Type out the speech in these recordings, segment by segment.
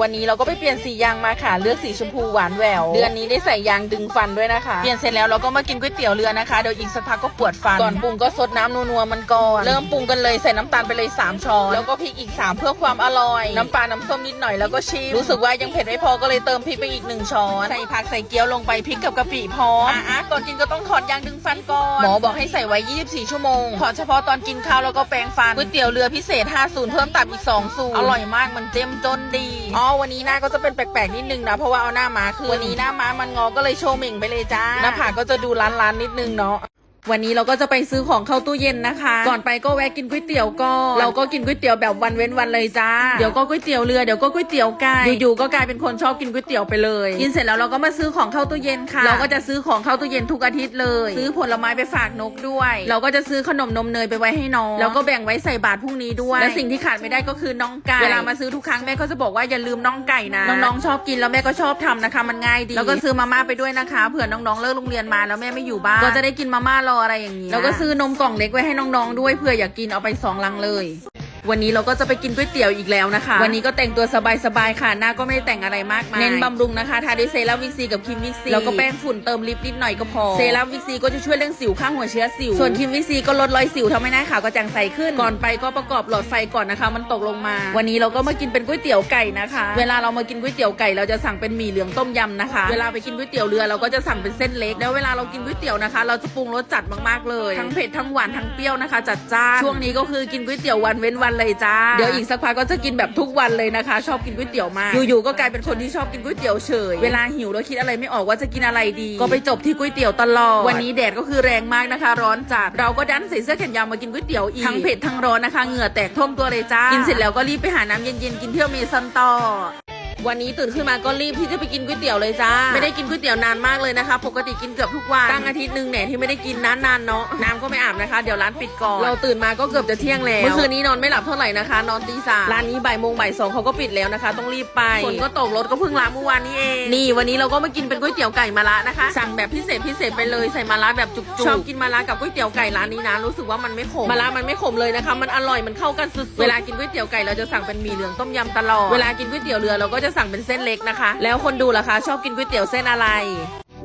วันนี้เราก็ไปเปลี่ยนสียางมาค่ะ เลือกสีชมพูหวานแหวว เดือนนี้ได้ใส่ยางดึงฟันด้วยนะคะ เปลี่ยนเสร็จแล้วเราก็มากินก๋วยเตี๋ยวเรือนะคะ เดี๋ยวอีกสักพักก็ปวดฟัน ก่อนปรุงก็ซดน้ำนัวๆมันก่อน เริ่มปรุงกันเลยใส่น้ำตาลไปเลย 3 ช้อน แล้วก็พริกอีก 3 เพื่อความอร่อย น้ำปลา น้ำส้มนิดหน่อยแล้วก็ชิม รู้สึกว่ายังเผ็ดไม่พอก็เลยเติมพริกไปอีก 1 ช้อน ใส่ผักใส่เกี๊ยวลงไปพริกกับกะปิพร้อมอะๆก่อนกินก็ต้องถอดยางดึงฟันก่อน หมอบอกให้ใส่ไว้ 24 ชั่วโมง ถอดเฉพาะตอนกินข้าวแล้วก็แปรงฟัน ก๋วยเตี๋ยวเรือพิเศษ5สูตรเพิ่มตับอีก 2 สูตร อร่อยมากมันเจ้มจนดีอ๋อวันนี้หน้าก็จะเป็นแปลกๆนิดนึงนะเพราะว่าเอาหน้าม้าคือวันนี้หน้าม้ามันงอก็เลยโชว์เหม่งไปเลยจ้าหน้าผากก็จะดูล้านๆนิดนึงเนาะ วันนี้เราก็จะไปซื้อของเข้าตู้เย็นนะคะ ก่อนไปก็แวะกินก๋วยเตี๋ยวก่อนเราก็กินก๋วยเตี๋ยวแบบวันเว้นวันเลยจ้า เดี๋ยวก็ก๋วยเตี๋ยวเรือเดี๋ยวก็ก๋วยเตี๋ยวไก่อยู่ๆก็กลายเป็นคนชอบกินก๋วยเตี๋ยวไปเลย กินเสร็จแล้วเราก็มาซื้อของเข้าตู้เย็นค่ะ เราก็จะซื้อของเข้าตู้เย็นทุกอาทิตย์เลย ซื้อผลไม้ไปฝากนกด้วย เราก็จะซื้อขนมนมเนยไปไว้ให้น้องแล้วก็แบ่งไว้ใส่บาตรพรุ่งนี้ด้วย และสิ่งที่ขาดไม่ได้ก็คือน้องไก่เวลามาซื้อทุกครั้งแม่ก็จะบอกว่าอย่าลืมน้องไก่นะน้องๆชอบกินแล้วแม่ก็ชอบทำนะคะ มันง่ายดี แล้วก็ซื้อมาม่าไปด้วยนะคะเผื่อน้องๆเลิกโรงเรียนมาแล้วแม่ไม่อยู่บ้านก็จะได้กินมาม่ารออะไรอย่างนี้แล้วก็ซื้อนมกล่องเล็กไว้ให้น้องๆด้วยเผื่ออยากกินเอาไปสองลังเลย วันนี้เราก็จะไปกินก๋วยเตี๋ยวอีกแล้วนะคะ วันนี้ก็แต่งตัวสบายๆค่ะ หน้าก็ไม่ได้แต่งอะไรมากมาย เน้นบำรุงนะคะทาด้วยเซรั่มวิกซีกับครีมวิกซี แล้วก็แป้งฝุ่นเติมลิปนิดหน่อยก็พอ เซรั่มวิกซีก็จะช่วยเรื่องสิวข้างหัวเชื้อสิว ส่วนครีมวิกซีก็ลดรอยสิวทำให้หน้าขาวกระจ่างใสขึ้น ก่อนไปก็ประกอบหลอดไฟก่อนนะคะ มันตกลงมา วันนี้เราก็มากินเป็นก๋วยเตี๋ยวไก่นะคะ เวลาเรามากินก๋วยเตี๋ยวไก่เราจะสั่งเป็นหมี่เหลืองต้มยำนะคะ เวลาไปกินก๋วยเตี๋ยวเรือเราก็จะสั่งเป็นเส้นเล็ก แล้วเวลาเรากินก๋วยเตี๋ยวนะคะ เราจะปรุงรสจัดมากๆเลย ทั้งเผ็ดทั้งหวานทั้งเปรี้ยวนะคะ จัดจ้าน ช่วงนี้ก็คือกินก๋วยเตี๋ยววันเว้นวันเลยจ้า เดี๋ยวอีกสักพักก็จะกินแบบทุกวันเลยนะคะ ชอบกินก๋วยเตี๋ยวมาก อยู่ๆก็กลายเป็นคนที่ชอบกินก๋วยเตี๋ยวเฉย เวลาหิวแล้วคิดอะไรไม่ออกว่าจะกินอะไรดี ก็ไปจบที่ก๋วยเตี๋ยวตลอด วันนี้แดดก็คือแรงมากนะคะ ร้อนจัด เราก็ดันใส่เสื้อแขนยาวมากินก๋วยเตี๋ยวอีก ทั้งเผ็ดทั้งร้อนนะคะ เหงื่อแตกท่วมตัวเลยจ้า กินเสร็จแล้วก็รีบไปหาน้ำเย็นๆกินเที่ยวเมซันต่อ วันนี้ตื่นขึ้นมาก็รีบที่จะไปกินก๋วยเตี๋ยวเลยจ้า ไม่ได้กินก๋วยเตี๋ยวนานมากเลยนะคะ ปกติกินเกือบทุกวันตั้งอาทิตย์หนึ่งเนี่ยที่ไม่ได้กินนานๆเนาะน้ำก็ไม่อาบนะคะ เดี๋ยวร้านปิดก่อน เราตื่นมาก็เกือบจะเที่ยงแล้วเมื่อคืนนี้นอนไม่หลับเท่าไหร่นะคะ นอนตีสามร้านนี้บ่ายโมงบ่ายสองเขาก็ปิดแล้วนะคะ ต้องรีบไปฝนก็ตกรถก็เพิ่งล้างเมื่อวานนี้เองนี่วันนี้เราก็มากินเป็นก๋วยเตี๋ยวไก่มะระนะคะ สั่งแบบพิเศษพิเศษไปเลยใส่มะระแบบจุกๆชอบกินมะระกับก๋วยเตี๋ยวไก่ร้านนี้นะรู้สึกว่ามันไม่ขมมะระมันไม่ขมเลยนะคะ มันอร่อยมันเข้ากันสุดๆเวลากินก๋วยเตี๋ยวไก่เราจะสั่งเป็นหมี่เหลืองต้มยำตลอดเวลากินก๋วยเตี๋ยวเรือเราก็จะสั่งเป็นเส้นเล็กนะคะ แล้วคนดูล่ะคะ ชอบกินก๋วยเตี๋ยวเส้นอะไร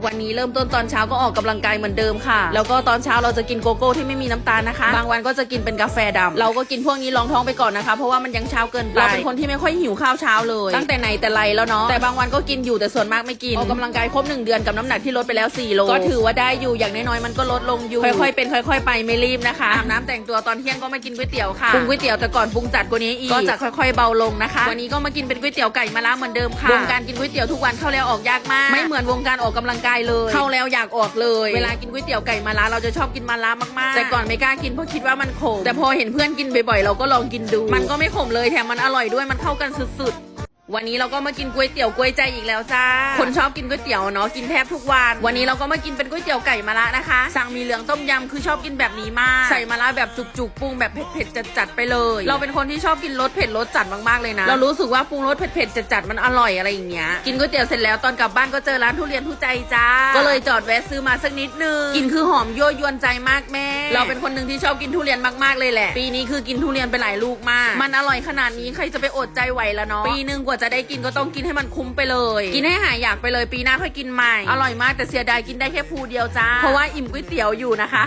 วันนี้เริ่มต้นตอนเช้าก็ออกกำลังกายเหมือนเดิมค่ะ แล้วก็ตอนเช้าเราจะกินโกโก้ที่ไม่มีน้ำตาลนะคะ บางวันก็จะกินเป็นกาแฟดำเราก็กินพวกนี้รองท้องไปก่อนนะคะ เพราะว่ามันยังเช้าเกินไปเราเป็นคนที่ไม่ค่อยหิวข้าวเช้าเลย ตั้งแต่ไหนแต่ไรแล้วเนาะแต่บางวันก็กินอยู่แต่ส่วนมากไม่กินออกกำลังกายครบหนึ่งเดือนกับน้ำหนักที่ลดไปแล้ว4โลก็ถือว่าได้อยู่อย่างน้อยๆมันก็ลดลงอยู่ค่อยๆเป็นค่อยๆ ไปไม่รีบนะคะอาบน้ำแต่งตัวตอนเที่ยงก็มากินก๋วยเตี๋ยวค่ะปรุงก๋วยเตี๋ยวแต่ก่อนปรุงจัดกว่านี้อีกก็จะค่อยๆเบาลงนะคะวันนี้ก็มากินเป็นก๋วยเตี๋ยวไก่มะระเหมือนเดิมค่ะวงการกินก๋วยเตี๋ยวทุกวันเข้าแล้วออกยากมากไม่เหมือนวงการออกกำลังกายเลย เข้าแล้วอยากออกเลย เวลากินก๋วยเตี๋ยวไก่มะระเราจะชอบกินมะระมากๆ แต่ก่อนไม่กล้ากินเพราะคิดว่ามันขมแต่พอเห็นเพื่อนกินบ่อยๆเราก็ลองกินดู มันก็ไม่ขมเลยแถมมันอร่อยด้วยมันเข้ากันสุดๆ วันนี้เราก็มากินก๋วยเตี๋ยวกล้วยใจอีกแล้วจ้า คนชอบกินก๋วยเตี๋ยวเนาะกินแทบทุกวัน วันนี้เราก็มากินเป็นก๋วยเตี๋ยวไก่มะระนะคะ สั่งมีเหลืองต้มยำคือชอบกินแบบนี้มาก ใส่มะระแบบจุกๆปรุงแบบเผ็ดๆจัดๆไปเลย เราเป็นคนที่ชอบกินรสเผ็ดรสจัดมากๆเลยนะ เรารู้สึกว่าปรุงรสเผ็ดๆจัดๆมันอร่อยอะไรอย่างเงี้ย กินก๋วยเตี๋ยวเสร็จแล้วตอนกลับบ้านก็เจอร้านทุเรียนทุใจจ้า ก็เลยจอดแวะซื้อมาสักนิดนึง กินคือหอมยั่วยวนใจมากแม่ เราเป็นคนหนึ่งที่ชอบกินทุเรียนมากๆเลยแหละ ปีนี้คือกินทุเรียนไปหลายลูกมาก มันอร่อยขนาดนี้ใครจะไปอดใจไหวละเนาะ ปีนึงกว่าจะได้กินก็ต้องกินให้มันคุ้มไปเลย กินให้หายอยากไปเลยปีหน้าค่อยกินใหม่ อร่อยมากแต่เสียดายกินได้แค่ภูเดียวจ้า เพราะว่าอิ่มก๋วยเตี๋ยวอยู่นะคะ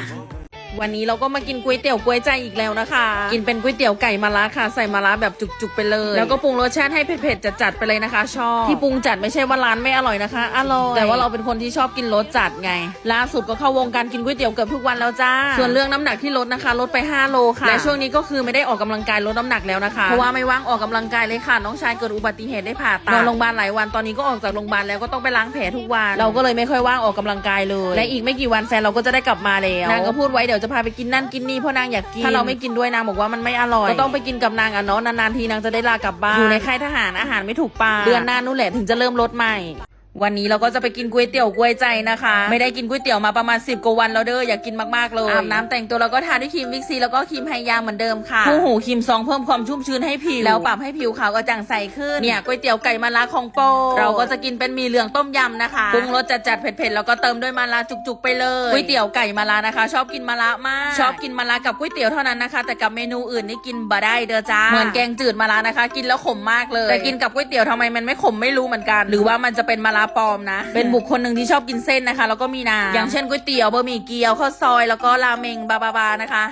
วันนี้เราก็มากินก๋วยเตี๋ยวกล้วยใจอีกแล้วนะคะ กินเป็นก๋วยเตี๋ยวไก่มะระค่ะ ใส่มะระแบบจุกๆไปเลย แล้วก็ปรุงรสชาติให้เผ็ดๆจัดๆไปเลยนะคะ ชอบที่ปรุงจัดไม่ใช่ว่าร้านไม่อร่อยนะคะอร่อยแต่ว่าเราเป็นคนที่ชอบกินรสจัดไงล่าสุดก็เข้าวงการกินก๋วยเตี๋ยวเกือบทุกวันแล้วจ้า ส่วนเรื่องน้ำหนักที่ลดนะคะลดไป 5 โลค่ะและช่วงนี้ก็คือไม่ได้ออกกำลังกายลดน้ำหนักแล้วนะคะเพราะว่าไม่ว่างออกกำลังกายเลยค่ะน้องชายเกิดอุบัติเหตุได้ผ่าตัดนอนโรงพยาบาลหลายวันตอนนี้ก็ออกจากโรงพยาบาลแล้วก็ต้องไปล้างแผลทุกวันเราก็เลยไม่ค่อยว่างออกกำลังกายเลย และอีกไม่กี่วันแฟนเราก็จะได้กลับมาแล้วนางก็พูดไว้เดี๋ยวจะพาไปกินนั่นกินนี่เพราะนางอยากกิน ถ้าเราไม่กินด้วยนางบอกว่ามันไม่อร่อย ก็ต้องไปกินกับนางอะเนาะนานๆทีนางจะได้ลากลับบ้าน อยู่ในค่ายทหารอาหารไม่ถูกปากเดือนหน้านู่นแหละถึงจะเริ่มลดใหม่ วันนี้เราก็จะไปกินก๋วยเตี๋ยวกล้วยใจนะคะ ไม่ได้กินก๋วยเตี๋ยวมาประมาณ 10กว่าวันแล้วเด้ออยากกินมากๆเลยอาบน้ำแต่งตัวแล้วก็ทาด้วยครีมวิกซีแล้วก็ครีมไฮยาเหมือนเดิมค่ะคู่หูครีมซองเพิ่มความชุ่มชื้นให้ผิวแล้วปรับให้ผิวขาวกระจ่างใสขึ้นเนี่ยก๋วยเตี๋ยวไก่มะระของโปรดเราก็จะกินเป็นหมีเหลืองต้มยำนะคะปรุงรสจัดๆเผ็ดๆแล้วก็เติมด้วยมะระจุกๆไปเลยก๋วยเตี๋ยวไก่มะระนะคะ ชอบกินมะระมากชอบกินมะระกับก๋วยเตี๋ยวเท่านั้นนะคะ แต่กับเมนูอื่นนี่กินบ่ได้เด้อจ้าเหมือนแกงจืดมะระนะคะ กินแล้วขมมากเลยแต่กินกับก๋วยเตี๋ยวทำไมมันไม่ขมไม่รู้เหมือนกัน หรือว่ามันจะเป็นมะระปลอมนะ เป็นบุคคลหนึ่งที่ชอบกินเส้นนะคะ แล้วก็มีน้ำอย่างเช่นก๋วยเตี๋ยวบะหมี่เกี๊ยวข้าวซอยแล้วก็ราเมงบาบาบานะคะ